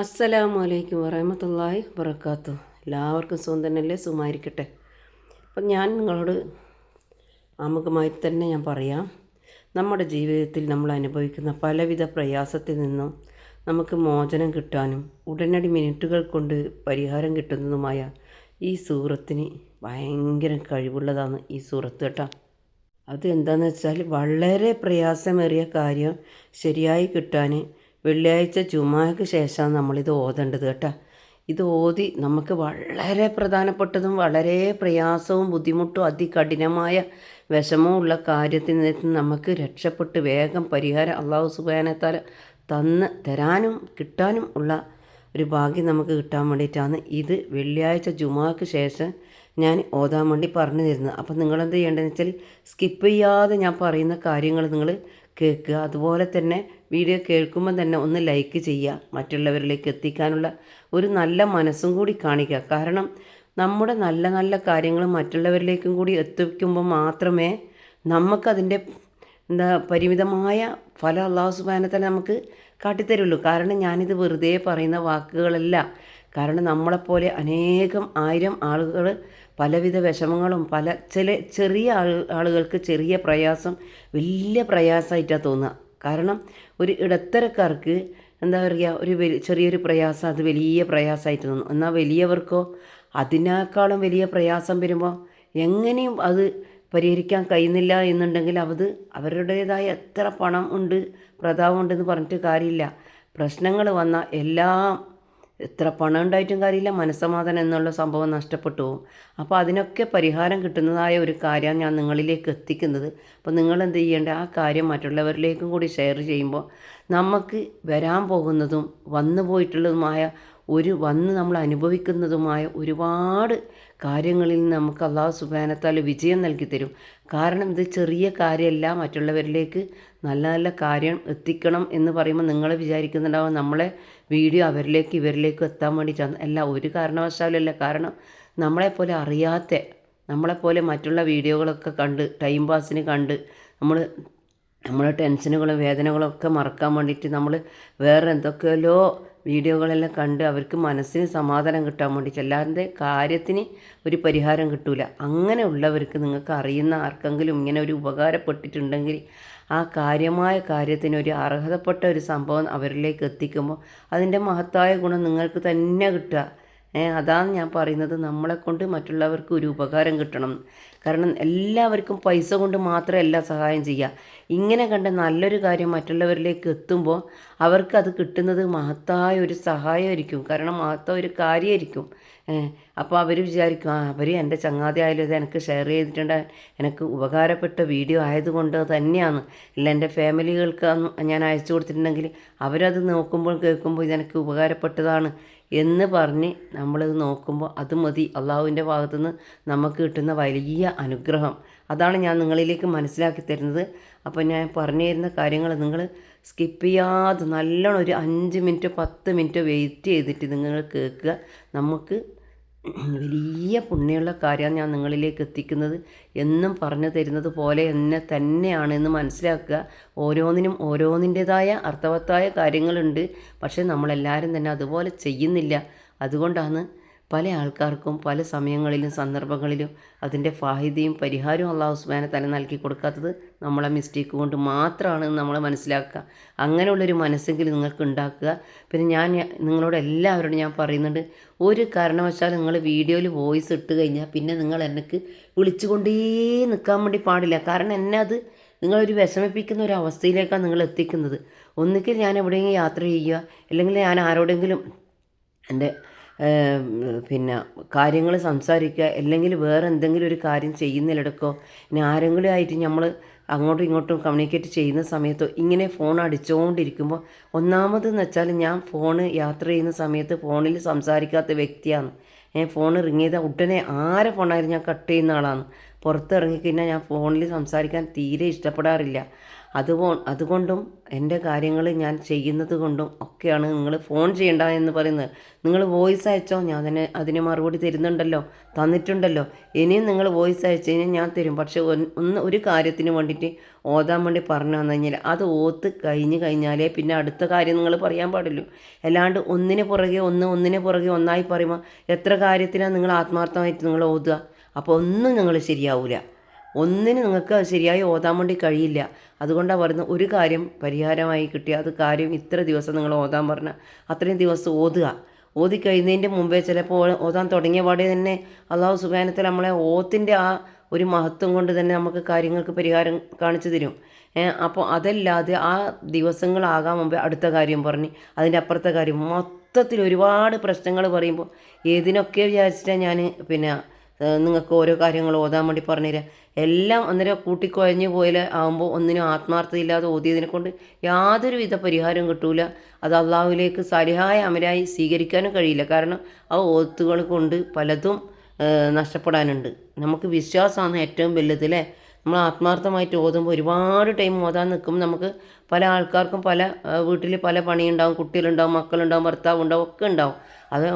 അസ്സലാമു അലൈക്കും വറഹമത്തല്ലാഹി വബർക്കാത്തു എല്ലാവർക്കും സുഖം തന്നെയല്ലേ? സുഖമായിരിക്കട്ടെ. അപ്പം ഞാൻ നിങ്ങളോട് ആമുഖമായി തന്നെ ഞാൻ പറയാം. നമ്മുടെ ജീവിതത്തിൽ നമ്മൾ അനുഭവിക്കുന്ന പലവിധ പ്രയാസത്തിൽ നിന്നും നമുക്ക് മോചനം കിട്ടാനും ഉടനടി മിനിറ്റുകൾ കൊണ്ട് പരിഹാരം കിട്ടുന്നതുമായ ഈ സൂറത്തിന് ഭയങ്കര കഴിവുള്ളതാണ് ഈ സൂറത്ത് കേട്ടോ. അത് എന്താണെന്ന് വെച്ചാൽ വളരെ പ്രയാസമേറിയ കാര്യം ശരിയായി കിട്ടാൻ വെള്ളിയാഴ്ച ജുമാക്ക് ശേഷമാണ് നമ്മളിത് ഓതേണ്ടത് കേട്ടോ. ഇത് ഓതി നമുക്ക് വളരെ പ്രധാനപ്പെട്ടതും വളരെ പ്രയാസവും ബുദ്ധിമുട്ടും അതികഠിനമായ വിഷമവും ഉള്ള കാര്യത്തിൽ നിന്ന് നമുക്ക് രക്ഷപ്പെട്ട് വേഗം പരിഹാരം അള്ളാഹു സുബാനത്താൽ തന്ന് തരാനും കിട്ടാനും ഉള്ള ഒരു ഭാഗ്യം നമുക്ക് കിട്ടാൻ വേണ്ടിയിട്ടാണ് ഇത് വെള്ളിയാഴ്ച ജുമാക്ക് ശേഷം ഞാൻ ഓതാൻ വേണ്ടി പറഞ്ഞു തരുന്നത്. അപ്പം നിങ്ങളെന്ത് ചെയ്യേണ്ടതെന്ന് വെച്ചാൽ സ്കിപ്പ് ചെയ്യാതെ ഞാൻ പറയുന്ന കാര്യങ്ങൾ നിങ്ങൾ കേൾക്കുക. അതുപോലെ തന്നെ വീഡിയോ കേൾക്കുമ്പോൾ തന്നെ ഒന്ന് ലൈക്ക് ചെയ്യുക മറ്റുള്ളവരിലേക്ക് എത്തിക്കാനുള്ള ഒരു നല്ല മനസ്സും കൂടി കാണിക്കുക. കാരണം നമ്മുടെ നല്ല നല്ല കാര്യങ്ങൾ മറ്റുള്ളവരിലേക്കും കൂടി എത്തിക്കുമ്പോൾ മാത്രമേ നമുക്കതിന്റെ എന്താ പരിമിതമായ ഫലം അള്ളാഹു സുബാനത്തല നമുക്ക് കാട്ടിത്തരുള്ളൂ. കാരണം ഞാനിത് വെറുതെ പറയുന്ന വാക്കുകളല്ല. കാരണം നമ്മളെപ്പോലെ അനേകം ആയിരം ആളുകൾ പലവിധ വിഷമങ്ങളും പല ചില ചെറിയ ആളുകൾക്ക് ചെറിയ പ്രയാസം വലിയ പ്രയാസമായിട്ടാണ് തോന്നുക. കാരണം ഒരു ഇടത്തരക്കാർക്ക് എന്താ പറയുക ഒരു ചെറിയൊരു പ്രയാസം അത് വലിയ പ്രയാസമായിട്ട് തോന്നും. എന്നാൽ വലിയവർക്കോ അതിനേക്കാളും വലിയ പ്രയാസം വരുമ്പോൾ എങ്ങനെയും അത് പരിഹരിക്കാൻ കഴിയുന്നില്ല എന്നുണ്ടെങ്കിൽ അത് അവരുടേതായ എത്ര പണം ഉണ്ട് പ്രതാപമുണ്ടെന്ന് പറഞ്ഞിട്ട് കാര്യമില്ല. പ്രശ്നങ്ങൾ വന്ന എല്ലാം എത്ര പണം ഉണ്ടായിട്ടും കാര്യമില്ല മനസ്സമാധാനം എന്നുള്ള സംഭവം നഷ്ടപ്പെട്ടു. പോകും അപ്പോൾ അതിനൊക്കെ പരിഹാരം കിട്ടുന്നതായ ഒരു കാര്യമാണ് ഞാൻ നിങ്ങളിലേക്ക് എത്തിക്കുന്നത്. അപ്പോൾ നിങ്ങൾ എന്ത് ചെയ്യേണ്ടത് ആ കാര്യം മറ്റുള്ളവരിലേക്കും കൂടി ഷെയർ ചെയ്യുമ്പോൾ നമുക്ക് വരാൻ പോകുന്നതും വന്നു പോയിട്ടുള്ളതുമായ ഒരു വന്ന് നമ്മൾ അനുഭവിക്കുന്നതുമായ ഒരുപാട് കാര്യങ്ങളിൽ നമുക്ക് അള്ളാഹു സുബാനത്താൽ വിജയം നൽകി തരും. കാരണം ഇത് ചെറിയ കാര്യമല്ല മറ്റുള്ളവരിലേക്ക് നല്ല നല്ല കാര്യം എത്തിക്കണം എന്ന് പറയുമ്പോൾ നിങ്ങൾ വിചാരിക്കുന്നുണ്ടാവും നമ്മളെ വീഡിയോ അവരിലേക്ക് ഇവരിലേക്ക് എത്താൻ വേണ്ടിയിട്ടാണ് അല്ല ഒരു കാരണവശാലല്ല കാരണം നമ്മളെപ്പോലെ അറിയാത്ത നമ്മളെപ്പോലെ മറ്റുള്ള വീഡിയോകളൊക്കെ കണ്ട് ടൈം പാസിന് കണ്ട് നമ്മൾ നമ്മളെ ടെൻഷനുകളും വേദനകളൊക്കെ മറക്കാൻ വേണ്ടിയിട്ട് നമ്മൾ വേറെ എന്തൊക്കെയല്ലോ വീഡിയോകളെല്ലാം കണ്ട് അവർക്ക് മനസ്സിന് സമാധാനം കിട്ടാൻ വേണ്ടിയിട്ട് അല്ലാതെ കാര്യത്തിന് ഒരു പരിഹാരം കിട്ടൂല. അങ്ങനെയുള്ളവർക്ക് നിങ്ങൾക്ക് അറിയുന്ന ആർക്കെങ്കിലും ഇങ്ങനെ ഒരു ഉപകാരപ്പെട്ടിട്ടുണ്ടെങ്കിൽ ആ കാര്യമായ കാര്യത്തിന് ഒരു അർഹതപ്പെട്ട ഒരു സംഭവം അവരിലേക്ക് എത്തിക്കുമ്പോൾ അതിന്റെ മഹത്തായ ഗുണം നിങ്ങൾക്ക് തന്നെ കിട്ടുക. അതാണ് ഞാൻ പറയുന്നത്. നമ്മളെ കൊണ്ട് മറ്റുള്ളവർക്ക് ഒരു ഉപകാരം കിട്ടണം. കാരണം എല്ലാവർക്കും പൈസ കൊണ്ട് മാത്രമല്ല സഹായം ചെയ്യുക. ഇങ്ങനെ കണ്ട നല്ലൊരു കാര്യം മറ്റുള്ളവരിലേക്ക് എത്തുമ്പോൾ അവർക്ക് അത് കിട്ടുന്നത് മഹത്തായ ഒരു സഹായമായിരിക്കും. കാരണം മഹത്തായ ഒരു കാര്യമായിരിക്കും. അപ്പോൾ അവർ വിചാരിക്കും ആ അവർ എന്റെ ചങ്ങാതി ആയാലും ഇത് എനിക്ക് ഷെയർ ചെയ്തിട്ടുണ്ട്. എനിക്ക് ഉപകാരപ്പെട്ട വീഡിയോ ആയതുകൊണ്ട് തന്നെയാണ്. ഇല്ല എന്റെ ഫാമിലികൾക്ക് ഞാൻ അയച്ചു കൊടുത്തിട്ടുണ്ടെങ്കിൽ അവരത് നോക്കുമ്പോൾ കേൾക്കുമ്പോൾ ഇതെനിക്ക് ഉപകാരപ്പെട്ടതാണ്. എന്ന് പറഞ്ഞ് നമ്മളിത് നോക്കുമ്പോൾ അത് മതി. അള്ളാഹുവിന്റെ ഭാഗത്തുനിന്ന് നമുക്ക് കിട്ടുന്ന വലിയ അനുഗ്രഹം. അതാണ് ഞാൻ നിങ്ങളിലേക്ക് മനസ്സിലാക്കി തരുന്നത്. അപ്പോൾ ഞാൻ പറഞ്ഞു തരുന്ന കാര്യങ്ങൾ നിങ്ങൾ സ്കിപ്പ് ചെയ്യാതെ നല്ലോണം ഒരു അഞ്ച് മിനിറ്റോ പത്ത് മിനിറ്റോ വെയിറ്റ് ചെയ്തിട്ട് നിങ്ങൾ കേൾക്കുക. നമുക്ക് വലിയ പുണ്യമുള്ള കാര്യമാണ് ഞാൻ നിങ്ങളിലേക്ക് എത്തിക്കുന്നത്. എന്നും പറഞ്ഞു തരുന്നത് പോലെ എന്നെ തന്നെയാണെന്ന് മനസ്സിലാക്കുക. ഓരോന്നിനും ഓരോന്നിന്റെതായ അർത്ഥവത്തായ കാര്യങ്ങളുണ്ട്. പക്ഷേ നമ്മളെല്ലാവരും തന്നെ അതുപോലെ ചെയ്യുന്നില്ല. അതുകൊണ്ടാണ് പല ആൾക്കാർക്കും പല സമയങ്ങളിലും സന്ദർഭങ്ങളിലും അതിന്റെ ഫാഹിതയും പരിഹാരവും അള്ളാഹു സുബാന തല നൽകി കൊടുക്കാത്തത് നമ്മളെ മിസ്റ്റേക്ക് കൊണ്ട് മാത്രമാണ് നമ്മൾ മനസ്സിലാക്കുക. അങ്ങനെയുള്ളൊരു മനസ്സെങ്കിലും നിങ്ങൾക്ക് ഉണ്ടാക്കുക. പിന്നെ ഞാൻ നിങ്ങളോട് എല്ലാവരോടും ഞാൻ പറയുന്നുണ്ട് ഒരു കാരണവശാൽ നിങ്ങൾ വീഡിയോയിൽ വോയിസ് ഇട്ട് കഴിഞ്ഞാൽ പിന്നെ നിങ്ങൾ എനിക്ക് വിളിച്ചുകൊണ്ടേ നിൽക്കാൻ വേണ്ടി പാടില്ല. കാരണം എന്നെ അത് നിങ്ങളൊരു വിഷമിപ്പിക്കുന്ന ഒരു അവസ്ഥയിലേക്കാണ് നിങ്ങൾ എത്തിക്കുന്നത്. ഒന്നുകിൽ ഞാൻ എവിടെയെങ്കിലും യാത്ര ചെയ്യുക അല്ലെങ്കിൽ ഞാൻ ആരോടെങ്കിലും എന്റെ പിന്നെ കാര്യങ്ങൾ സംസാരിക്കുക അല്ലെങ്കിൽ വേറെ എന്തെങ്കിലും ഒരു കാര്യം ചെയ്യുന്നതിലിടക്കോ ഇനി ആരെങ്കിലും ആയിട്ട് നമ്മൾ അങ്ങോട്ടും ഇങ്ങോട്ടും കമ്മ്യൂണിക്കേറ്റ് ചെയ്യുന്ന സമയത്തോ ഇങ്ങനെ ഫോൺ അടിച്ചുകൊണ്ടിരിക്കുമ്പോൾ ഒന്നാമതെന്ന് വെച്ചാൽ ഞാൻ ഫോണ് യാത്ര ചെയ്യുന്ന സമയത്ത് ഫോണിൽ സംസാരിക്കാത്ത വ്യക്തിയാണ്. ഞാൻ ഫോൺ റിങ് ചെയ്താൽ ഉടനെ ആരെ ഫോണായാലും ഞാൻ കട്ട് ചെയ്യുന്ന ആളാണ്. പുറത്തിറങ്ങിക്കഴിഞ്ഞാൽ ഞാൻ ഫോണിൽ സംസാരിക്കാൻ തീരെ ഇഷ്ടപ്പെടാറില്ല. അതുപോ അതുകൊണ്ടും എന്റെ കാര്യങ്ങൾ ഞാൻ ചെയ്യുന്നത് കൊണ്ടും ഒക്കെയാണ് നിങ്ങൾ ഫോൺ ചെയ്യണ്ട എന്ന് പറയുന്നത്. നിങ്ങൾ വോയിസ് അയച്ചോ? ഞാൻ അതിന് അതിന് മറുപടി തരുന്നുണ്ടല്ലോ. തന്നിട്ടുണ്ടല്ലോ. ഇനിയും നിങ്ങൾ വോയിസ് അയച്ചു കഴിഞ്ഞാൽ ഞാൻ തരും. പക്ഷേ ഒന്ന് ഒരു കാര്യത്തിന് വേണ്ടിയിട്ട് ഓതാൻ വേണ്ടി പറഞ്ഞു തന്നു കഴിഞ്ഞാൽ അത് ഓത്ത് കഴിഞ്ഞ് കഴിഞ്ഞാലേ പിന്നെ അടുത്ത കാര്യം നിങ്ങൾ പറയാൻ പാടുള്ളൂ. അല്ലാണ്ട് ഒന്നിന് പുറകെ ഒന്ന് ഒന്നിന് പുറകെ ഒന്നായി പറയുമ്പോൾ എത്ര കാര്യത്തിനാണ് നിങ്ങൾ ആത്മാർത്ഥമായിട്ട് നിങ്ങൾ ഓതുക? അപ്പോൾ ഒന്നും നിങ്ങൾ ശരിയാവില്ല ഒന്നിന് നിങ്ങൾക്ക് ശരിയായി ഓതാൻ വേണ്ടി കഴിയില്ല. അതുകൊണ്ടാണ് പറയുന്നത് ഒരു കാര്യം പരിഹാരമായി കിട്ടിയ അത് കാര്യം ഇത്ര ദിവസം നിങ്ങൾ ഓതാൻ പറഞ്ഞാൽ അത്രയും ദിവസം ഓതുക. ഓതി കഴിയുന്നതിന്റെ മുമ്പേ ചിലപ്പോൾ ഓതാൻ തുടങ്ങിയ പാടെ തന്നെ അള്ളാഹു സുബാനത്തിൽ നമ്മളെ ഓത്തിന്റെ ആ ഒരു മഹത്വം കൊണ്ട് തന്നെ നമുക്ക് കാര്യങ്ങൾക്ക് പരിഹാരം കാണിച്ചു തരും. അപ്പോൾ അതല്ലാതെ ആ ദിവസങ്ങളാകാൻ മുമ്പേ അടുത്ത കാര്യം പറഞ്ഞ് അതിന്റെ അപ്പുറത്തെ കാര്യം മൊത്തത്തിൽ ഒരുപാട് പ്രശ്നങ്ങൾ പറയുമ്പോൾ ഏതിനൊക്കെ വിചാരിച്ചിട്ടാണ് ഞാൻ പിന്നെ നിങ്ങൾക്ക് ഓരോ കാര്യങ്ങൾ ഓതാൻ വേണ്ടി പറഞ്ഞുതരാം എല്ലാം അന്നേരം കൂട്ടിക്കുഴഞ്ഞു പോയാൽ ആകുമ്പോൾ ഒന്നിനും ആത്മാർത്ഥതയില്ലാതെ ഓതിയതിനെ കൊണ്ട് യാതൊരു വിധ പരിഹാരവും കിട്ടൂല. അത് അള്ളാഹുവിലേക്ക് സരിഹായ അമരായി സ്വീകരിക്കാനും കഴിയില്ല. കാരണം ആ ഓത്തുകൾ കൊണ്ട് പലതും നഷ്ടപ്പെടാനുണ്ട്. നമുക്ക് വിശ്വാസമാണ് ഏറ്റവും വലുത് അല്ലേ? നമ്മൾ ആത്മാർത്ഥമായിട്ട് ഓതുമ്പോൾ ഒരുപാട് ടൈം ഓതാൻ നിൽക്കുമ്പോൾ നമുക്ക് പല ആൾക്കാർക്കും പല വീട്ടിൽ പല പണിയുണ്ടാവും കുട്ടികളുണ്ടാവും മക്കളുണ്ടാവും ഭർത്താവ് ഉണ്ടാവും ഒക്കെ ഉണ്ടാവും. അത്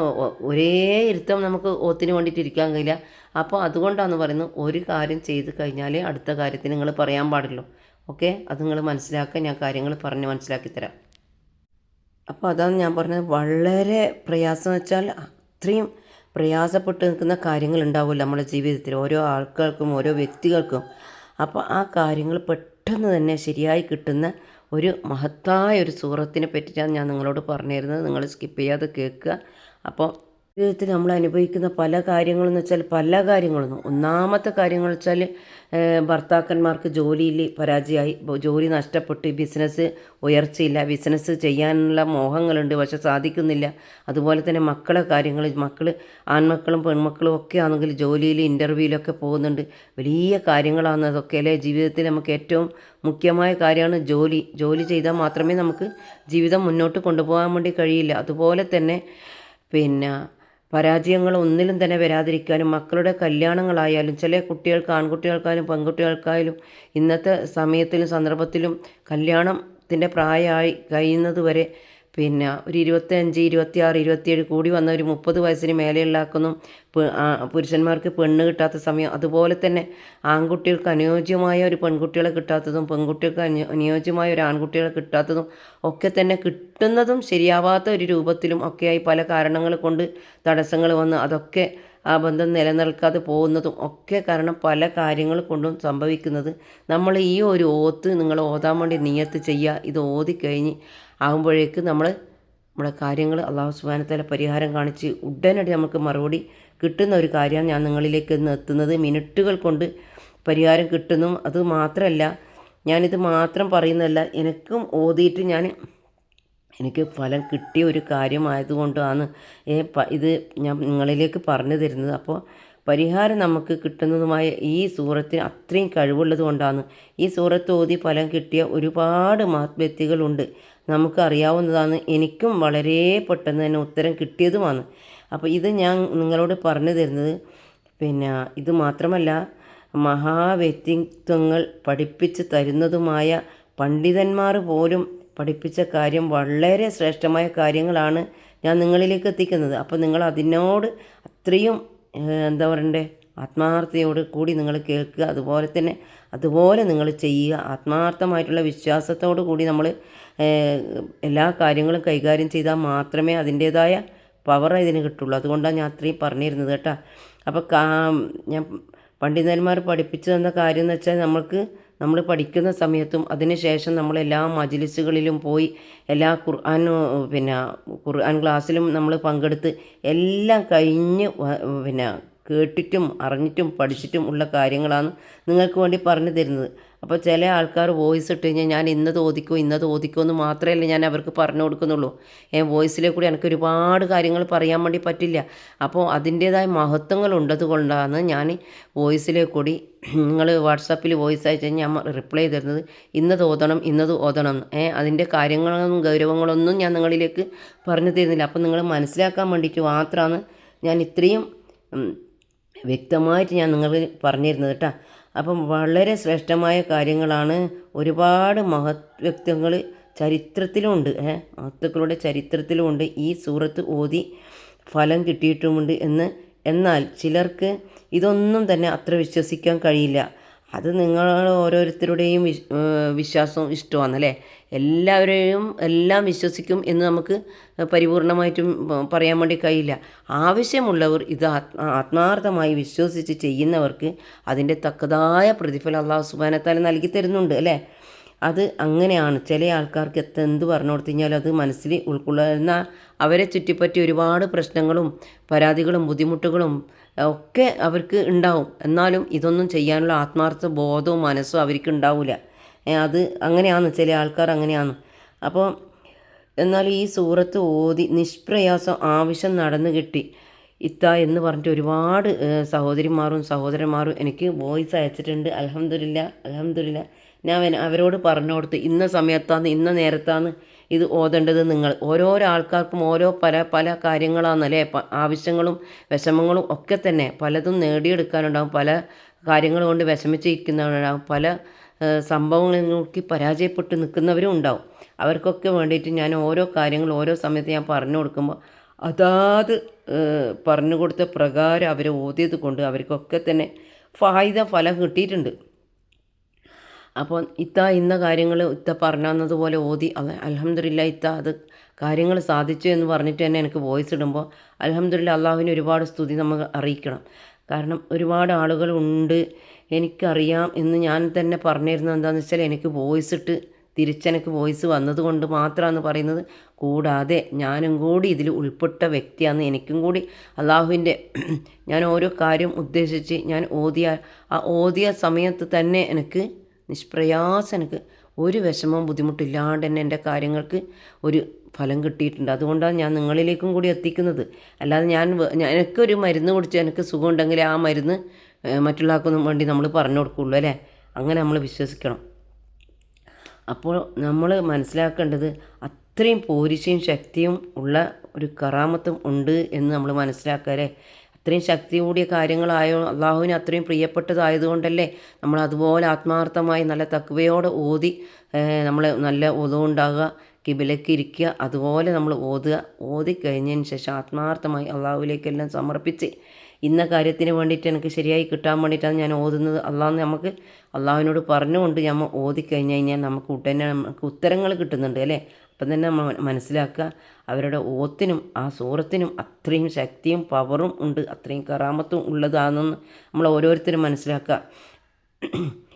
ഒരേ ഇരുത്തം നമുക്ക് ഓത്തിന് വേണ്ടിയിട്ട് ഇരിക്കാൻ കഴിയില്ല. അപ്പോൾ അതുകൊണ്ടാണ് പറയുന്നത് ഒരു കാര്യം ചെയ്ത് കഴിഞ്ഞാലേ അടുത്ത കാര്യത്തിന് നിങ്ങൾ പറയാൻ പാടുള്ളൂ. ഓക്കെ? അത് നിങ്ങൾ മനസ്സിലാക്കാൻ ഞാൻ കാര്യങ്ങൾ പറഞ്ഞ് മനസ്സിലാക്കി തരാം. അപ്പോൾ അതാണ് ഞാൻ പറഞ്ഞത്. വളരെ പ്രയാസം വെച്ചാൽ അത്രയും പ്രയാസപ്പെട്ട് നിൽക്കുന്ന കാര്യങ്ങൾ ഉണ്ടാവില്ല നമ്മുടെ ജീവിതത്തിൽ. ഓരോ ആൾക്കാർക്കും ഓരോ വ്യക്തികൾക്കും. അപ്പോൾ ആ കാര്യങ്ങൾ പെട്ടെന്ന് തന്നെ ശരിയായി കിട്ടുന്ന ഒരു മഹത്തായ ഒരു സൂറത്തിനെ പറ്റിയിട്ടാണ് ഞാൻ നിങ്ങളോട് പറഞ്ഞിരുന്നത്. നിങ്ങൾ സ്കിപ്പ് ചെയ്യാതെ കേൾക്കുക. അപ്പോൾ ജീവിതത്തിൽ നമ്മൾ അനുഭവിക്കുന്ന പല കാര്യങ്ങളെന്ന് വെച്ചാൽ പല കാര്യങ്ങളൊന്നും ഒന്നാമത്തെ കാര്യങ്ങൾ വെച്ചാൽ ഭർത്താക്കന്മാർക്ക് ജോലിയിൽ പരാജയമായി. ജോലി നഷ്ടപ്പെട്ട് ബിസിനസ് ഉയർച്ചയില്ല. ബിസിനസ് ചെയ്യാനുള്ള മോഹങ്ങളുണ്ട് പക്ഷെ സാധിക്കുന്നില്ല. അതുപോലെ തന്നെ മക്കളെ കാര്യങ്ങൾ മക്കൾ ആൺമക്കളും പെൺമക്കളും ഒക്കെ ആണെങ്കിൽ ജോലിയിൽ ഇന്റർവ്യൂവിലൊക്കെ പോകുന്നുണ്ട്. വലിയ കാര്യങ്ങളാണ് അതൊക്കെ അല്ലെ? ജീവിതത്തിൽ നമുക്ക് ഏറ്റവും മുഖ്യമായ കാര്യമാണ് ജോലി. ജോലി ചെയ്താൽ മാത്രമേ നമുക്ക് ജീവിതം മുന്നോട്ട് കൊണ്ടുപോകാൻ വേണ്ടി കഴിയില്ല. അതുപോലെ തന്നെ പിന്നെ പരാജയങ്ങൾ ഒന്നിലും തന്നെ വരാതിരിക്കാനും മക്കളുടെ കല്യാണങ്ങളായാലും ചില കുട്ടികൾക്ക് ആൺകുട്ടികൾക്കായാലും പെൺകുട്ടികൾക്കായാലും ഇന്നത്തെ സമയത്തിലും സന്ദർഭത്തിലും കല്യാണത്തിന്റെ പ്രായമായി കഴിയുന്നത് വരെ പിന്നെ ഒരു ഇരുപത്തഞ്ച് ഇരുപത്തിയാറ് ഇരുപത്തിയേഴ് കൂടി വന്ന ഒരു മുപ്പത് വയസ്സിന് മേലെയുള്ളാക്കുന്നു പുരുഷന്മാർക്ക് പെണ്ണ് കിട്ടാത്ത സമയം. അതുപോലെ തന്നെ ആൺകുട്ടികൾക്ക് അനുയോജ്യമായ ഒരു പെൺകുട്ടികളെ കിട്ടാത്തതും പെൺകുട്ടികൾക്ക് അനു അനുയോജ്യമായ ഒരു ആൺകുട്ടികളെ കിട്ടാത്തതും ഒക്കെ തന്നെ കിട്ടുന്നതും ശരിയാവാത്ത ഒരു രൂപത്തിലും ഒക്കെയായി പല കാരണങ്ങൾ കൊണ്ട് തടസ്സങ്ങൾ വന്ന് അതൊക്കെ ആ ബന്ധം നിലനിൽക്കാതെ പോകുന്നതും ഒക്കെ കാരണം പല കാര്യങ്ങൾ കൊണ്ടും സംഭവിക്കുന്നത്. നമ്മൾ ഈ ഒരു ഓത്ത് നിങ്ങൾ ഓതാൻ വേണ്ടി നിയത്ത് ചെയ്യുക ഇത് ഓതിക്കഴിഞ്ഞ് ആകുമ്പോഴേക്ക് നമ്മൾ നമ്മുടെ കാര്യങ്ങൾ അള്ളാഹു സുബാനത്തല പരിഹാരം കാണിച്ച് ഉടനടി നമുക്ക് മറുപടി കിട്ടുന്ന ഒരു കാര്യമാണ് ഞാൻ നിങ്ങളിലേക്ക് ഇന്ന് എത്തുന്നത്. മിനിറ്റുകൾ കൊണ്ട് പരിഹാരം കിട്ടുന്നു. അത് മാത്രമല്ല ഞാനിത് മാത്രം പറയുന്നതല്ല എനിക്കും ഓതിയിട്ട് ഞാൻ എനിക്ക് ഫലം കിട്ടിയ ഒരു കാര്യമായതുകൊണ്ടാണ് ഇത് ഞാൻ നിങ്ങളിലേക്ക് പറഞ്ഞു തരുന്നത്. അപ്പോൾ പരിഹാരം നമുക്ക് കിട്ടുന്നതുമായ ഈ സൂറത്തിന് അത്രയും കഴിവുള്ളത് കൊണ്ടാണ് ഈ സൂറത്ത് ഓതി ഫലം കിട്ടിയ ഒരുപാട് മഹത് വ്യക്തികളുണ്ട് നമുക്കറിയാവുന്നതാണ് എനിക്കും വളരെ പെട്ടെന്ന് തന്നെ ഉത്തരം കിട്ടിയതുമാണ്. അപ്പോൾ ഇത് ഞാൻ നിങ്ങളോട് പറഞ്ഞു തരുന്നത് പിന്നെ ഇത് മാത്രമല്ല മഹാവ്യക്തിത്വങ്ങൾ പഠിപ്പിച്ച് തരുന്നതുമായ പണ്ഡിതന്മാർ പോലും പഠിപ്പിച്ച കാര്യം വളരെ ശ്രേഷ്ഠമായ കാര്യങ്ങളാണ് ഞാൻ നിങ്ങളിലേക്ക് എത്തിക്കുന്നത്. അപ്പോൾ നിങ്ങൾ അതിനോട് അത്രയും എന്താ പറയണ്ടേ ആത്മാർത്ഥതയോട് കൂടി നിങ്ങൾ കേൾക്കുക. അതുപോലെ തന്നെ അതുപോലെ നിങ്ങൾ ചെയ്യുക. ആത്മാർത്ഥമായിട്ടുള്ള വിശ്വാസത്തോടു കൂടി നമ്മൾ എല്ലാ കാര്യങ്ങളും കൈകാര്യം ചെയ്താൽ മാത്രമേ അതിന്റേതായ പവർ ഇതിന് കിട്ടുള്ളൂ. അതുകൊണ്ടാണ് ഞാൻ അത്രയും പറഞ്ഞിരുന്നത് കേട്ടോ. അപ്പോൾ കാ ഞാൻ പണ്ഡിതന്മാർ പഠിപ്പിച്ചു തന്ന കാര്യം എന്ന് വെച്ചാൽ നമ്മൾക്ക് നമ്മൾ പഠിക്കുന്ന സമയത്തും അതിനുശേഷം നമ്മൾ എല്ലാ മജിലിസുകളിലും പോയി എല്ലാ ഖുർആൻ പിന്നെ ഖുർആൻ ക്ലാസ്സിലും നമ്മൾ പങ്കെടുത്ത് എല്ലാം കഴിഞ്ഞ് പിന്നെ കേട്ടിട്ടും അറിഞ്ഞിട്ടും പഠിച്ചിട്ടും ഉള്ള കാര്യങ്ങളാണ് നിങ്ങൾക്ക് വേണ്ടി പറഞ്ഞു തരുന്നത്. അപ്പോൾ ചില ആൾക്കാർ വോയിസ് ഇട്ട് കഴിഞ്ഞാൽ ഞാൻ ഇന്നത് ഓദിക്കോ ഇന്നത് ഓദിക്കോ എന്ന് മാത്രമല്ല ഞാൻ അവർക്ക് പറഞ്ഞു കൊടുക്കുന്നുള്ളൂ. ഏ വോയിസിലെ കൂടി എനിക്ക് ഒരുപാട് കാര്യങ്ങൾ പറയാൻ വേണ്ടി പറ്റില്ല. അപ്പോൾ അതിന്റേതായ മഹത്വങ്ങൾ കൊണ്ടാണ് ഞാൻ വോയിസിലെ കൂടി നിങ്ങൾ വാട്സാപ്പിൽ വോയിസ് അയച്ചു കഴിഞ്ഞാൽ ഞാൻ റിപ്ലൈ തരുന്നത് ഇന്നത് ഓതണം ഇന്നത് ഓതണം ഏ അതിന്റെ കാര്യങ്ങളും ഗൗരവങ്ങളൊന്നും ഞാൻ നിങ്ങളിലേക്ക് പറഞ്ഞു തരുന്നില്ല. അപ്പോൾ നിങ്ങൾ മനസ്സിലാക്കാൻ വേണ്ടിയിട്ട് മാത്രമാണ് ഞാൻ ഇത്രയും വ്യക്തമായിട്ട് ഞാൻ നിങ്ങൾ പറഞ്ഞിരുന്നത് കേട്ടോ അപ്പം വളരെ ശ്രേഷ്ഠമായ കാര്യങ്ങളാണ് ഒരുപാട് മഹത് വ്യക്തങ്ങൾ ചരിത്രത്തിലുമുണ്ട് ഏ മഹത്തുക്കളുടെ ചരിത്രത്തിലുമുണ്ട്. ഈ സൂറത്ത് ഓതി ഫലം കിട്ടിയിട്ടുമുണ്ട് എന്ന്. എന്നാൽ ചിലർക്ക് ഇതൊന്നും തന്നെ അത്ര വിശ്വസിക്കാൻ കഴിയില്ല. അത് നിങ്ങൾ ഓരോരുത്തരുടെയും വിശ് വിശ്വാസവും ഇഷ്ടമാണല്ലേ? എല്ലാവരെയും എല്ലാം വിശ്വസിക്കും എന്ന് നമുക്ക് പരിപൂർണമായിട്ടും പറയാൻ വേണ്ടി കഴിയില്ല. ആവശ്യമുള്ളവർ ഇത് ആത്മാർത്ഥമായി വിശ്വസിച്ച് ചെയ്യുന്നവർക്ക് അതിന്റെ തക്കതായ പ്രതിഫലം അള്ളാഹു സുബാനത്താൽ നൽകി തരുന്നുണ്ട് അല്ലേ? അത് അങ്ങനെയാണ്. ചില ആൾക്കാർക്ക് എത്ര എന്ത് പറഞ്ഞു കൊടുത്തു കഴിഞ്ഞാലും അത് മനസ്സിൽ ഉൾക്കൊള്ളുന്ന അവരെ ചുറ്റിപ്പറ്റി ഒരുപാട് പ്രശ്നങ്ങളും പരാതികളും ബുദ്ധിമുട്ടുകളും ഒക്കെ അവർക്ക് ഉണ്ടാവും. എന്നാലും ഇതൊന്നും ചെയ്യാനുള്ള ആത്മാർത്ഥ ബോധവും മനസ്സും അവർക്ക് ഉണ്ടാവില്ല അത് അങ്ങനെയാണ് ചില ആൾക്കാർ അങ്ങനെയാണ് അപ്പോൾ എന്നാൽ ഈ സൂറത്ത് ഓതി നിഷ്പ്രയാസം ആവശ്യം നടന്നു കിട്ടി. ഇത്ത എന്ന് പറഞ്ഞിട്ട് ഒരുപാട് സഹോദരിമാരും സഹോദരന്മാരും എനിക്ക് വോയിസ് അയച്ചിട്ടുണ്ട്. അലഹമില്ല അലഹമില്ല ഞാൻ അവരോട് പറഞ്ഞു കൊടുത്ത് ഇന്ന സമയത്താണ് ഇന്ന നേരത്താണ് ഇത് ഓതേണ്ടത് നിങ്ങൾ. ഓരോരോ ആൾക്കാർക്കും ഓരോ പല പല കാര്യങ്ങളാണല്ലേ ആവശ്യങ്ങളും വിഷമങ്ങളും ഒക്കെ തന്നെ. പലതും നേടിയെടുക്കാനുണ്ടാകും പല കാര്യങ്ങൾ കൊണ്ട് വിഷമിച്ചിരിക്കുന്നവരുണ്ടാകും പല സംഭവങ്ങളിൽ നോക്കി പരാജയപ്പെട്ട് നിൽക്കുന്നവരും ഉണ്ടാവും. അവർക്കൊക്കെ വേണ്ടിയിട്ട് ഞാൻ ഓരോ കാര്യങ്ങൾ ഓരോ സമയത്ത് ഞാൻ പറഞ്ഞു കൊടുക്കുമ്പോൾ അതാത് പറഞ്ഞു കൊടുത്ത പ്രകാരം അവരെ ഓതിയത് കൊണ്ട് അവർക്കൊക്കെ തന്നെ ഫായിദ ഫലം കിട്ടിയിട്ടുണ്ട്. അപ്പോൾ ഇത്ത ഇന്ന കാര്യങ്ങൾ ഇത്ത പറഞ്ഞതുപോലെ ഓതി അലഹമില്ല ഇത്ത അത് കാര്യങ്ങൾ സാധിച്ചു എന്ന് പറഞ്ഞിട്ട് തന്നെ എനിക്ക് വോയിസ് ഇടുമ്പോൾ അലഹമില്ല അള്ളാഹുവിന് ഒരുപാട് സ്തുതി നമ്മൾ അറിയിക്കണം. കാരണം ഒരുപാട് ആളുകൾ ഉണ്ട് എനിക്കറിയാം എന്ന് ഞാൻ തന്നെ പറഞ്ഞിരുന്നത് എന്താണെന്ന് വെച്ചാൽ എനിക്ക് വോയിസ് ഇട്ട് തിരിച്ചെനിക്ക് വോയിസ് വന്നതുകൊണ്ട് മാത്രമാണ് പറയുന്നത്. കൂടാതെ ഞാനും കൂടി ഇതിൽ ഉൾപ്പെട്ട വ്യക്തിയാണ് എനിക്കും കൂടി അള്ളാഹുവിന്റെ ഞാൻ ഓരോ കാര്യം ഉദ്ദേശിച്ച് ഞാൻ ഓതിയ ആ ഓതിയ സമയത്ത് തന്നെ എനിക്ക് നിഷ്പ്രയാസം എനിക്ക് ഒരു വിഷമവും ബുദ്ധിമുട്ടില്ലാണ്ട് തന്നെ എന്റെ കാര്യങ്ങൾക്ക് ഒരു ഫലം കിട്ടിയിട്ടുണ്ട്. അതുകൊണ്ടാണ് ഞാൻ നിങ്ങളിലേക്കും കൂടി എത്തിക്കുന്നത്. അല്ലാതെ ഞാൻ എനിക്കൊരു മരുന്ന് കുടിച്ച് എനിക്ക് സുഖമുണ്ടെങ്കിൽ ആ മരുന്ന് മറ്റുള്ളവർക്കൊന്നും വേണ്ടി നമ്മൾ പറഞ്ഞു കൊടുക്കുള്ളൂ അല്ലേ? അങ്ങനെ നമ്മൾ വിശ്വസിക്കണം. അപ്പോൾ നമ്മൾ മനസ്സിലാക്കേണ്ടത് അത്രയും പോരിശയും ശക്തിയും ഉള്ള ഒരു കറാമത്തും ഉണ്ട് എന്ന് നമ്മൾ മനസ്സിലാക്കാല്ലേ അത്രയും ശക്തി കൂടിയ കാര്യങ്ങളായോ അള്ളാഹുവിന് അത്രയും പ്രിയപ്പെട്ടതായതുകൊണ്ടല്ലേ നമ്മൾ അതുപോലെ ആത്മാർത്ഥമായി നല്ല തക്വയോടെ ഓതി നമ്മൾ നല്ല ഒതുണ്ടാകുക കിബിലക്ക് ഇരിക്കുക അതുപോലെ നമ്മൾ ഓതുക. ഓതി കഴിഞ്ഞതിന് ശേഷം ആത്മാർത്ഥമായി അള്ളാഹുവിലേക്കെല്ലാം സമർപ്പിച്ച് ഇന്ന കാര്യത്തിന് വേണ്ടിയിട്ട് എനിക്ക് ശരിയായി കിട്ടാൻ വേണ്ടിയിട്ടാണ് ഞാൻ ഓതുന്നത്. അള്ളാഹ് നമുക്ക് അള്ളാഹുവിനോട് പറഞ്ഞുകൊണ്ട് നമ്മൾ ഓതി കഴിഞ്ഞ് കഴിഞ്ഞാൽ നമുക്ക് ഉടനെ നമുക്ക് ഉത്തരങ്ങൾ കിട്ടുന്നുണ്ട് അല്ലേ? അപ്പം തന്നെ നമ്മൾ മനസ്സിലാക്കുക അവരുടെ ഓത്തിനും ആ സൂറത്തിനും അത്രയും ശക്തിയും പവറും ഉണ്ട് അത്രയും കറാമത്തും ഉള്ളതാണെന്ന് നമ്മൾ ഓരോരുത്തരും മനസ്സിലാക്കുക.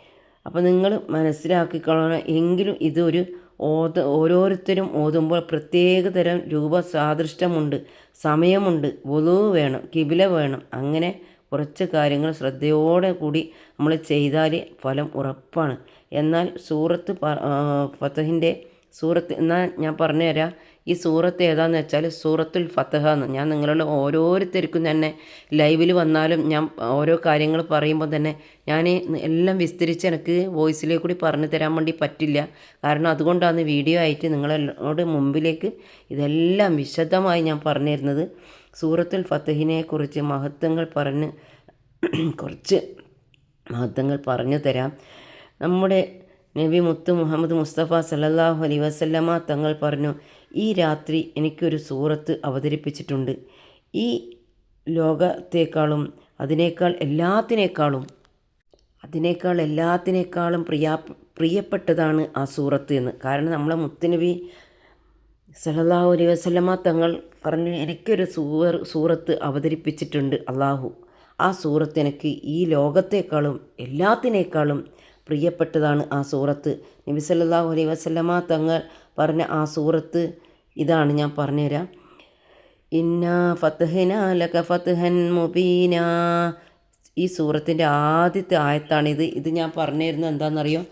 അപ്പോൾ നിങ്ങൾ മനസ്സിലാക്കിക്കൊള്ളണം. എങ്കിലും ഇതൊരു ഓത ഓരോരുത്തരും ഓതുമ്പോൾ പ്രത്യേക തരം രൂപസാദൃഷ്ടമുണ്ട് സമയമുണ്ട് വലു വേണം കിബില വേണം. അങ്ങനെ കുറച്ച് കാര്യങ്ങൾ ശ്രദ്ധയോടെ കൂടി നമ്മൾ ചെയ്താൽ ഫലം ഉറപ്പാണ്. എന്നാൽ സൂറത്ത് ഫത്തഹിന്റെ സൂറത്ത് എന്നാൽ ഞാൻ പറഞ്ഞു തരാം ഈ സൂറത്ത് ഏതാന്ന് വെച്ചാൽ സൂറത്തുൽ ഫത്തഹ എന്ന് ഞാൻ നിങ്ങളുടെ ഓരോരുത്തർക്കും തന്നെ ലൈവിൽ വന്നാലും ഞാൻ ഓരോ കാര്യങ്ങൾ പറയുമ്പോൾ തന്നെ ഞാൻ എല്ലാം വിസ്തരിച്ച് എനിക്ക് വോയിസിലേക്ക് കൂടി പറഞ്ഞു തരാൻ വേണ്ടി പറ്റില്ല. കാരണം അതുകൊണ്ടാണ് വീഡിയോ ആയിട്ട് നിങ്ങളോട് മുമ്പിലേക്ക് ഇതെല്ലാം വിശദമായി ഞാൻ പറഞ്ഞു തരുന്നത്. സൂറത്തുൽ ഫത്തഹിനെ കുറിച്ച് മഹത്വങ്ങൾ പറഞ്ഞ് കുറച്ച് മഹത്വങ്ങൾ പറഞ്ഞു തരാം. നമ്മുടെ നബി മുത്തു മുഹമ്മദ് മുസ്തഫ സല്ലാഹു അലൈ വസല്ലമ തങ്ങൾ പറഞ്ഞു ഈ രാത്രി എനിക്കൊരു സൂറത്ത് അവതരിപ്പിച്ചിട്ടുണ്ട്. ഈ ലോകത്തേക്കാളും അതിനേക്കാൾ എല്ലാത്തിനേക്കാളും അതിനേക്കാൾ എല്ലാത്തിനേക്കാളും പ്രിയാ പ്രിയപ്പെട്ടതാണ് ആ സൂറത്ത് എന്ന്. കാരണം നമ്മളെ മുത്തുനബി സലല്ലാഹു അലൈ വസ്ലമ തങ്ങൾ പറഞ്ഞു എനിക്കൊരു സൂർ സൂറത്ത് അവതരിപ്പിച്ചിട്ടുണ്ട് അള്ളാഹു ആ സൂറത്ത് എനിക്ക് ഈ ലോകത്തേക്കാളും എല്ലാത്തിനേക്കാളും പ്രിയപ്പെട്ടതാണ് ആ സൂറത്ത്. നബി സല്ലാഹു അലൈ വസ്ലമ തങ്ങൾ പറഞ്ഞ ആ സൂറത്ത് ഇതാണ് ഞാൻ പറഞ്ഞുതരാം. ഇന്ന ഫത്തഹന ലക ഫത്തഹൻ മുബീന. ഈ സൂറത്തിന്റെ ആദ്യത്തെ ആയത്താണിത്. ഇത് ഞാൻ പറഞ്ഞു തരുന്നത് എന്താണെന്നറിയോ?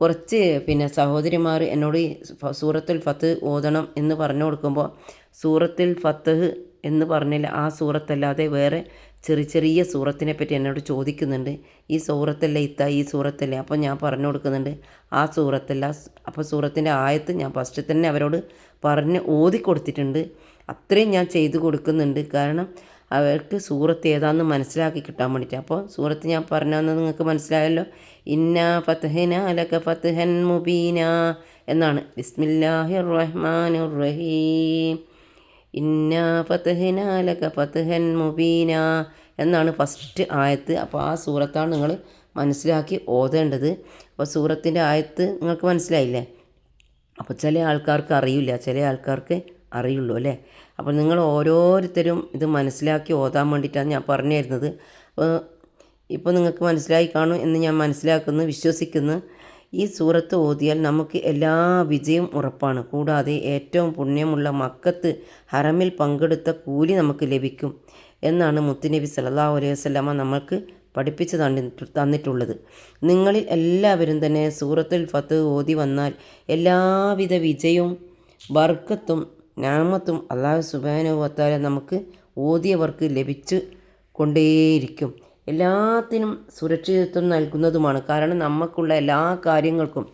കുറച്ച് പിന്നെ സഹോദരിമാർ എന്നോട് സൂറത്തുൽ ഫത്ത് ഓതണം എന്ന് പറഞ്ഞു കൊടുക്കുമ്പോൾ സൂറത്തുൽ ഫത്തഹ് എന്ന് പറഞ്ഞില്ല ആ സൂറത്തല്ലാതെ വേറെ ചെറിയ ചെറിയ സൂറത്തിനെ പറ്റി എന്നോട് ചോദിക്കുന്നുണ്ട്. ഈ സൂറത്തല്ലേ ഇത്ത ഈ സൂറത്തല്ലേ? അപ്പോൾ ഞാൻ പറഞ്ഞു കൊടുക്കുന്നുണ്ട്. ആ സൂറത്തല്ല അപ്പോൾ സൂറത്തിന്റെ ആയത്ത് ഞാൻ ഫസ്റ്റ് തന്നെ അവരോട് പറഞ്ഞ് ഓതി കൊടുത്തിട്ടുണ്ട്. അത്രയും ഞാൻ ചെയ്തു കൊടുക്കുന്നുണ്ട്. കാരണം അവർക്ക് സൂറത്ത് ഏതാണെന്ന് മനസ്സിലാക്കി കിട്ടാൻ വേണ്ടിയിട്ട് അപ്പോൾ സൂറത്ത് ഞാൻ പറഞ്ഞതെന്ന് നിങ്ങൾക്ക് മനസ്സിലായല്ലോ? ഇന്ന ഫത്തഹിന അലക ഫത്തഹൻ മുബീന എന്നാണ്. ബിസ്മില്ലാഹിർ റഹ്മാനിർ റഹീം. ഇന്ന ഫത്തഹിന അലക ഫത്തഹൻ മുബീന എന്നാണ് ഫസ്റ്റ് ആയത്ത്. അപ്പോൾ ആ സൂറത്താണ് നിങ്ങൾ മനസ്സിലാക്കി ഓതേണ്ടത്. അപ്പോൾ സൂറത്തിന്റെ ആയത്ത് നിങ്ങൾക്ക് മനസ്സിലായില്ലേ? അപ്പോൾ ചില ആൾക്കാർക്ക് അറിയില്ല. ചില ആൾക്കാർക്ക് അറിയുള്ളൂ അല്ലേ? അപ്പോൾ നിങ്ങൾ ഓരോരുത്തരും ഇത് മനസ്സിലാക്കി ഓതാൻ വേണ്ടിയിട്ടാണ് ഞാൻ പറഞ്ഞു തരുന്നത് അപ്പോൾ ഇപ്പോൾ നിങ്ങൾക്ക് മനസ്സിലായി കാണും എന്ന് ഞാൻ മനസ്സിലാക്കുന്നു വിശ്വസിക്കുന്നു. ഈ സൂറത്ത് ഓതിയാൽ നമുക്ക് എല്ലാ വിജയവും ഉറപ്പാണ്. കൂടാതെ ഏറ്റവും പുണ്യമുള്ള മക്കത്ത് ഹറമിൽ പങ്കെടുത്ത കൂലി നമുക്ക് ലഭിക്കും എന്നാണ് മുത്തുനബി സല്ലല്ലാഹു അലൈഹി വസല്ലമ നമ്മൾക്ക് പഠിപ്പിച്ച് തന്നിട്ട് തന്നിട്ടുള്ളത്. നിങ്ങളിൽ എല്ലാവരും തന്നെ സൂറത്തുൽ ഫത്ത് ഓതി വന്നാൽ എല്ലാവിധ വിജയവും ബർക്കത്തും ഞാമത്തും അള്ളാഹു സുബാനു വത്താല നമുക്ക് ഓതിയവർക്ക് ലഭിച്ചു കൊണ്ടേയിരിക്കും. എല്ലാത്തിനും സുരക്ഷിതത്വം നൽകുന്നതുമാണ്. കാരണം നമുക്കുള്ള എല്ലാ കാര്യങ്ങൾക്കും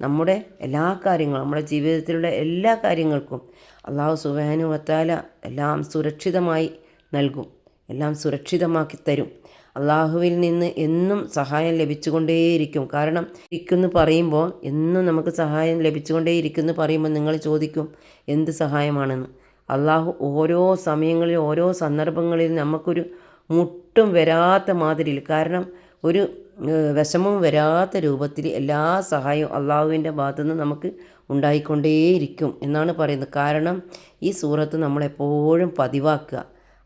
നമ്മുടെ എല്ലാ കാര്യങ്ങളും നമ്മുടെ ജീവിതത്തിലുള്ള എല്ലാ കാര്യങ്ങൾക്കും അള്ളാഹു സുബാനു വത്താല എല്ലാം സുരക്ഷിതമായി നൽകും. എല്ലാം സുരക്ഷിതമാക്കി തരും. അള്ളാഹുവിൽ നിന്ന് എന്നും സഹായം ലഭിച്ചുകൊണ്ടേയിരിക്കും. കാരണം ഇരിക്കുന്നു പറയുമ്പോൾ എന്നും നമുക്ക് സഹായം ലഭിച്ചുകൊണ്ടേയിരിക്കുന്നു പറയുമ്പോൾ നിങ്ങൾ ചോദിക്കും എന്ത് സഹായമാണെന്ന്? അള്ളാഹു ഓരോ സമയങ്ങളിൽ ഓരോ സന്ദർഭങ്ങളിൽ നമുക്കൊരു മുട്ടും വരാത്ത മാതിരിയിൽ. കാരണം ഒരു വിഷമവും വരാത്ത രൂപത്തിൽ എല്ലാ സഹായവും അള്ളാഹുവിന്റെ ഭാഗത്തുനിന്ന് നമുക്ക് ഉണ്ടായിക്കൊണ്ടേയിരിക്കും എന്നാണ് പറയുന്നത്. കാരണം ഈ സൂറത്ത് നമ്മളെപ്പോഴും പതിവാക്കുക.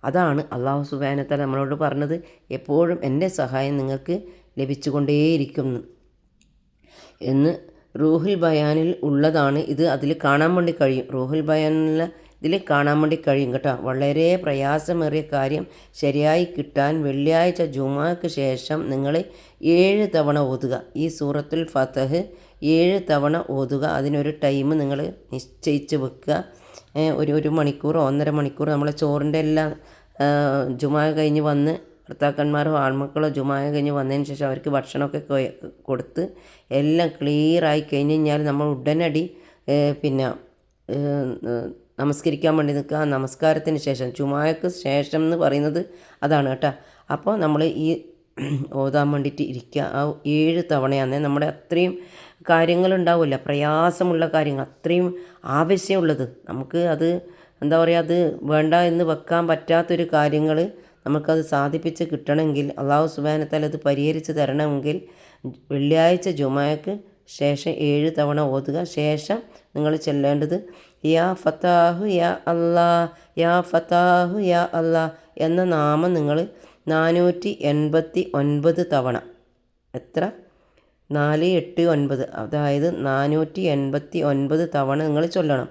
അതാണ് അള്ളാഹു സുബാനത്താൽ നമ്മളോട് പറഞ്ഞത്. എപ്പോഴും എന്റെ സഹായം നിങ്ങൾക്ക് ലഭിച്ചുകൊണ്ടേയിരിക്കും എന്ന്. റൂഹുൽ ബയാനിൽ ഉള്ളതാണ് ഇത്. അതിൽ കാണാൻ വേണ്ടി കഴിയും. റൂഹുൽ ബയാനിൽ ഇതിൽ കാണാൻ വേണ്ടി കഴിയും കേട്ടോ. വളരെ പ്രയാസമേറിയ കാര്യം. ശരിയായി കിട്ടാൻ വെള്ളിയാഴ്ച ജുമാക്ക് ശേഷം നിങ്ങൾ ഏഴ് തവണ ഓതുക. ഈ സൂറത്തുൽ ഫതഹ് ഏഴ് തവണ ഓതുക. അതിനൊരു ടൈം നിങ്ങൾ നിശ്ചയിച്ച് വെക്കുക. ഒരു ഒരു മണിക്കൂറോ ഒന്നര മണിക്കൂർ നമ്മളെ ചോറിന്റെ എല്ലാം ജുമാ കഴിഞ്ഞ് വന്ന് ഭർത്താക്കന്മാരോ ആൺമക്കളോ ജുമാ കഴിഞ്ഞ് വന്നതിന് ശേഷം അവർക്ക് ഭക്ഷണമൊക്കെ കൊടുത്ത് എല്ലാം ക്ലിയറായി കഴിഞ്ഞ് കഴിഞ്ഞാൽ നമ്മൾ ഉടനടി പിന്നെ നമസ്കരിക്കാൻ വേണ്ടി നിൽക്കുക. നമസ്കാരത്തിന് ശേഷം ചുമായക്ക് ശേഷം എന്ന് പറയുന്നത് അതാണ് കേട്ടോ. അപ്പോൾ നമ്മൾ ഈ ഓതാൻ വേണ്ടിയിട്ട് ഇരിക്കുക. ആ ഏഴ് തവണയാണ് നമ്മുടെ അത്രയും കാര്യങ്ങളുണ്ടാവില്ല പ്രയാസമുള്ള കാര്യങ്ങൾ അത്രയും ആവശ്യമുള്ളത്. നമുക്ക് അത് എന്താ പറയുക അത് വേണ്ട എന്ന് വെക്കാൻ പറ്റാത്തൊരു കാര്യങ്ങൾ നമുക്കത് സാധിപ്പിച്ച് കിട്ടണമെങ്കിൽ അള്ളാഹു സുബാനത്താൽ അത് പരിഹരിച്ച് തരണമെങ്കിൽ വെള്ളിയാഴ്ച ജുമായക്ക് ശേഷം ഏഴ് തവണ ഓതുക. ശേഷം നിങ്ങൾ ചെല്ലേണ്ടത് യാ ഫത്താഹു യാ അല്ലാ യാ ഫത്താഹു യാ അല്ലാ എന്ന നാമം നിങ്ങൾ നാനൂറ്റി എൺപത്തി ഒൻപത് തവണ. എത്ര? നാല് എട്ട് ഒൻപത്. അതായത് നാനൂറ്റി എൺപത്തി ഒൻപത് തവണ നിങ്ങൾ ചൊല്ലണം.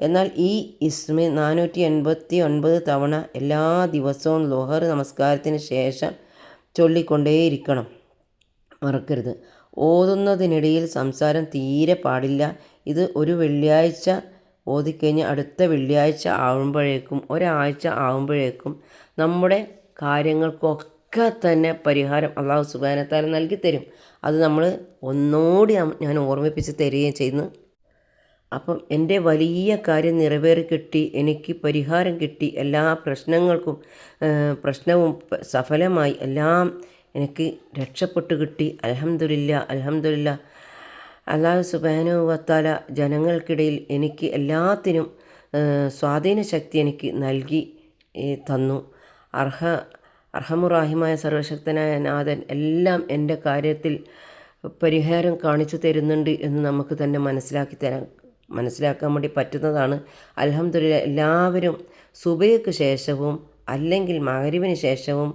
എന്നാൽ ഈ ഇസ്മി നാനൂറ്റി എൺപത്തി ഒൻപത് തവണ എല്ലാ ദിവസവും ലോഹർ നമസ്കാരത്തിന് ശേഷം ചൊല്ലിക്കൊണ്ടേയിരിക്കണം. മറക്കരുത്. ഓതുന്നതിനിടയിൽ സംസാരം തീരെ പാടില്ല. ഇത് ഒരു വെള്ളിയാഴ്ച ഓതിക്കഴിഞ്ഞ് അടുത്ത വെള്ളിയാഴ്ച ആവുമ്പോഴേക്കും ഒരാഴ്ച ആവുമ്പോഴേക്കും നമ്മുടെ കാര്യങ്ങൾക്കൊക്കെ തന്നെ പരിഹാരം അള്ളാഹു സുബാനത്താരം നൽകി തരും. അത് നമ്മൾ ഒന്നോടി ഞാൻ ഓർമ്മിപ്പിച്ച് തരികയും ചെയ്യുന്നു. അപ്പം എന്റെ വലിയ കാര്യം നിറവേറി കിട്ടി എനിക്ക് പരിഹാരം കിട്ടി എല്ലാ പ്രശ്നങ്ങൾക്കും പ്രശ്നവും സഫലമായി എല്ലാം എനിക്ക് രക്ഷപ്പെട്ടു കിട്ടി. അലഹമില്ല അലഹമില്ല അള്ളാഹു സുബാനു വത്താല ജനങ്ങൾക്കിടയിൽ എനിക്ക് എല്ലാത്തിനും സ്വാധീന ശക്തി എനിക്ക് നൽകി തന്നു. അർഹ അർഹമുറാഹിമായ സർവശക്തനായ നാഥൻ എല്ലാം എന്റെ കാര്യത്തിൽ പരിഹാരം കാണിച്ചു തരുന്നുണ്ട് എന്ന് നമുക്ക് തന്നെ മനസ്സിലാക്കി തരാൻ മനസ്സിലാക്കാൻ വേണ്ടി പറ്റുന്നതാണ്. അലഹമ്മദില്ല എല്ലാവരും സുബയ്ക്ക് ശേഷവും അല്ലെങ്കിൽ മകരിവിന് ശേഷവും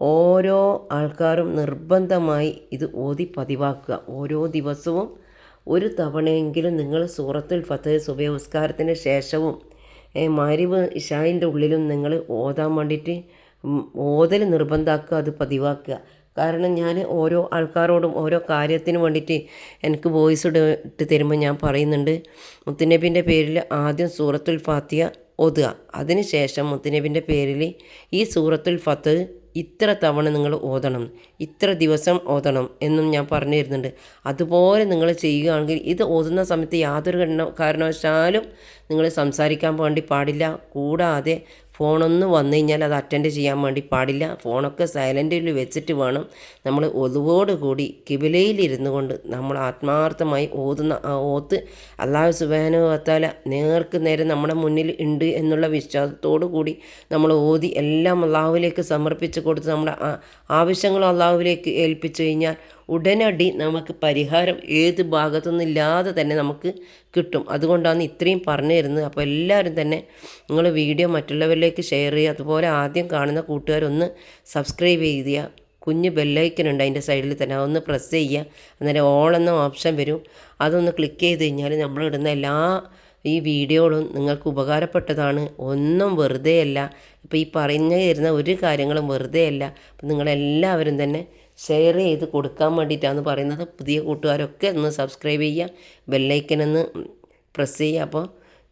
ഓരോ ആൾക്കാരും നിർബന്ധമായി ഇത് ഓതി പതിവാക്കുക. ഓരോ ദിവസവും ഒരു തവണയെങ്കിലും നിങ്ങൾ സൂറത്തുൽ ഫത്ത് സുബയോസ്കാരത്തിന് ശേഷവും മാരിവ് ഇഷായിന്റെ ഉള്ളിലും നിങ്ങൾ ഓതാൻ വേണ്ടിയിട്ട് ഓതൽ നിർബന്ധമാക്കുക അത് പതിവാക്കുക. കാരണം ഞാൻ ഓരോ ആൾക്കാരോടും ഓരോ കാര്യത്തിന് വേണ്ടിയിട്ട് എനിക്ക് വോയിസ് ഇട്ട് തരുമ്പോൾ ഞാൻ പറയുന്നുണ്ട് മുത്തുനബിന്റെ പേരിൽ ആദ്യം സൂറത്തുൽ ഫാത്തിയ ഓതുക. അതിനുശേഷം മുത്തനബിന്റെ പേരിൽ ഈ സൂറത്തുൽ ഫത്ത് ഇത്ര തവണ നിങ്ങൾ ഓതണം ഇത്ര ദിവസം ഓതണം എന്നും ഞാൻ പറഞ്ഞു തരുന്നുണ്ട്. അതുപോലെ നിങ്ങൾ ചെയ്യുകയാണെങ്കിൽ ഇത് ഓതുന്ന സമയത്ത് യാതൊരു കാരണ കാരണവശാലും നിങ്ങൾ സംസാരിക്കാൻ വേണ്ടി പാടില്ല. കൂടാതെ ഫോണൊന്ന് വന്നു കഴിഞ്ഞാൽ അത് അറ്റൻഡ് ചെയ്യാൻ വേണ്ടി പാടില്ല. ഫോണൊക്കെ സൈലന്റിൽ വെച്ചിട്ട് വേണം നമ്മൾ ഒതുവോടുകൂടി കിബിലയിലിരുന്നു കൊണ്ട് നമ്മൾ ആത്മാർത്ഥമായി ഓതുന്ന ആ ഓത്ത് അള്ളാഹു സുബാനു വത്താല നേർക്ക് നേരെ നമ്മുടെ മുന്നിൽ ഉണ്ട് എന്നുള്ള വിശ്വാസത്തോടു കൂടി നമ്മൾ ഓതി എല്ലാം അള്ളാഹുവിലേക്ക് സമർപ്പിച്ച് കൊടുത്ത് നമ്മുടെ ആ- ആവശ്യങ്ങളും അള്ളാഹുവിലേക്ക് ഏൽപ്പിച്ചു കഴിഞ്ഞാൽ ഉടനടി നമുക്ക് പരിഹാരം ഏത് ഭാഗത്തുനിന്നില്ലാതെ തന്നെ നമുക്ക് കിട്ടും. അതുകൊണ്ടാണ് ഇത്രയും പറഞ്ഞു തരുന്നത് അപ്പോൾ എല്ലാവരും തന്നെ നിങ്ങൾ വീഡിയോ മറ്റുള്ളവരിലേക്ക് ഷെയർ ചെയ്യുക. അതുപോലെ ആദ്യം കാണുന്ന കൂട്ടുകാരൊന്ന് സബ്സ്ക്രൈബ് ചെയ്യുക കുഞ്ഞ് ബെല്ലൈക്കൻ ഉണ്ട് അതിന്റെ സൈഡിൽ തന്നെ. അതൊന്ന് പ്രസ് ചെയ്യുക. അന്നേരം ഓൾ എന്ന ഓപ്ഷൻ വരും. അതൊന്ന് ക്ലിക്ക് ചെയ്ത് കഴിഞ്ഞാൽ നമ്മളിടുന്ന എല്ലാ ഈ വീഡിയോകളും നിങ്ങൾക്ക് ഉപകാരപ്പെട്ടതാണ്. ഒന്നും വെറുതെയല്ല. ഇപ്പോൾ ഈ പറഞ്ഞു തരുന്ന ഒരു കാര്യങ്ങളും വെറുതെയല്ല. അപ്പം നിങ്ങളെല്ലാവരും തന്നെ ഷെയർ ചെയ്ത് കൊടുക്കാൻ വേണ്ടിയിട്ടാണ് പറയുന്നത്. പുതിയ കൂട്ടുകാരൊക്കെ ഒന്ന് സബ്സ്ക്രൈബ് ചെയ്യുക ബെല്ലൈക്കനൊന്ന് പ്രസ് ചെയ്യുക. അപ്പോൾ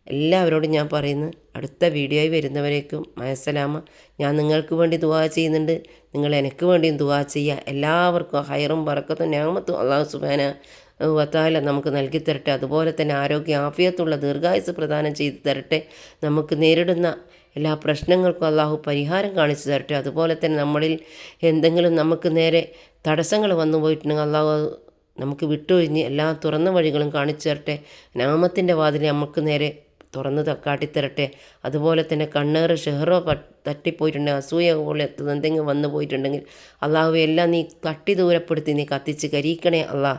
എല്ലാവരോടും ഞാൻ പറയുന്നു അടുത്ത വീഡിയോയിൽ വരുന്നവരേക്കും മയസലാമ. ഞാൻ നിങ്ങൾക്ക് വേണ്ടി ദുവാ ചെയ്യുന്നുണ്ട്. നിങ്ങൾ എനിക്ക് വേണ്ടിയും ദുവാ ചെയ്യുക. എല്ലാവർക്കും ഹയറും പറക്കത്തും ഞാമത്തും അള്ളാഹു സുബാന വത്താല നമുക്ക് നൽകി തരട്ടെ. അതുപോലെ തന്നെ ആരോഗ്യ ആഫിയത്തുള്ള ദീർഘായുസ് പ്രദാനം ചെയ്തു തരട്ടെ. നമുക്ക് നേരിടുന്ന എല്ലാ പ്രശ്നങ്ങൾക്കും അള്ളാഹു പരിഹാരം കാണിച്ചു തരട്ടെ. അതുപോലെ തന്നെ നമ്മളിൽ എന്തെങ്കിലും നമുക്ക് നേരെ തടസ്സങ്ങൾ വന്നു പോയിട്ടുണ്ടെങ്കിൽ അള്ളാഹു നമുക്ക് വിട്ടൊഴിഞ്ഞ് എല്ലാ തുറന്ന വഴികളും കാണിച്ചു തരട്ടെ. നാമത്തിന്റെ വാതിൽ നമുക്ക് നേരെ തുറന്ന് കാട്ടിത്തരട്ടെ. അതുപോലെ തന്നെ കണ്ണേറ് ഷെഹറോ തട്ടിപ്പോയിട്ടുണ്ടെങ്കിൽ അസൂയ പോലെ എന്തെങ്കിലും വന്നു പോയിട്ടുണ്ടെങ്കിൽ അള്ളാഹു എല്ലാം നീ തട്ടി ദൂരപ്പെടുത്തി നീ കത്തിച്ച് കരിക്കണേ അള്ളാ.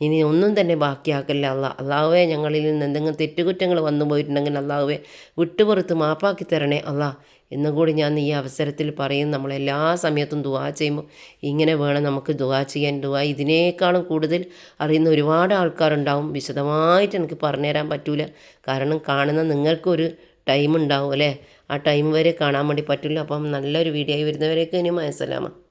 ഇനി ഒന്നും തന്നെ ബാക്കിയാക്കല്ല അള്ളാ. അള്ളാഹുവെ ഞങ്ങളിൽ നിന്ന് എന്തെങ്കിലും തെറ്റുകുറ്റങ്ങൾ വന്നു പോയിട്ടുണ്ടെങ്കിൽ അള്ളാഹുവെ വിട്ടുപുറത്ത് മാപ്പാക്കി തരണേ അള്ളാ. എന്നും കൂടി ഞാൻ ഈ അവസരത്തിൽ പറയും നമ്മളെല്ലാ സമയത്തും ദുവാ ചെയ്യുമ്പോൾ ഇങ്ങനെ വേണം നമുക്ക് ദുവാ ചെയ്യാൻ. ദുവാ ഇതിനേക്കാളും കൂടുതൽ അറിയുന്ന ഒരുപാട് ആൾക്കാരുണ്ടാവും. വിശദമായിട്ട് എനിക്ക് പറഞ്ഞുതരാൻ പറ്റൂല. കാരണം കാണുന്ന നിങ്ങൾക്കൊരു ടൈം ഉണ്ടാവും അല്ലേ? ആ ടൈം വരെ കാണാൻ വേണ്ടി പറ്റില്ല. അപ്പം നല്ലൊരു വീഡിയോ ആയി വരുന്നവരേക്ക് ഇനി മനസ്സിലാമ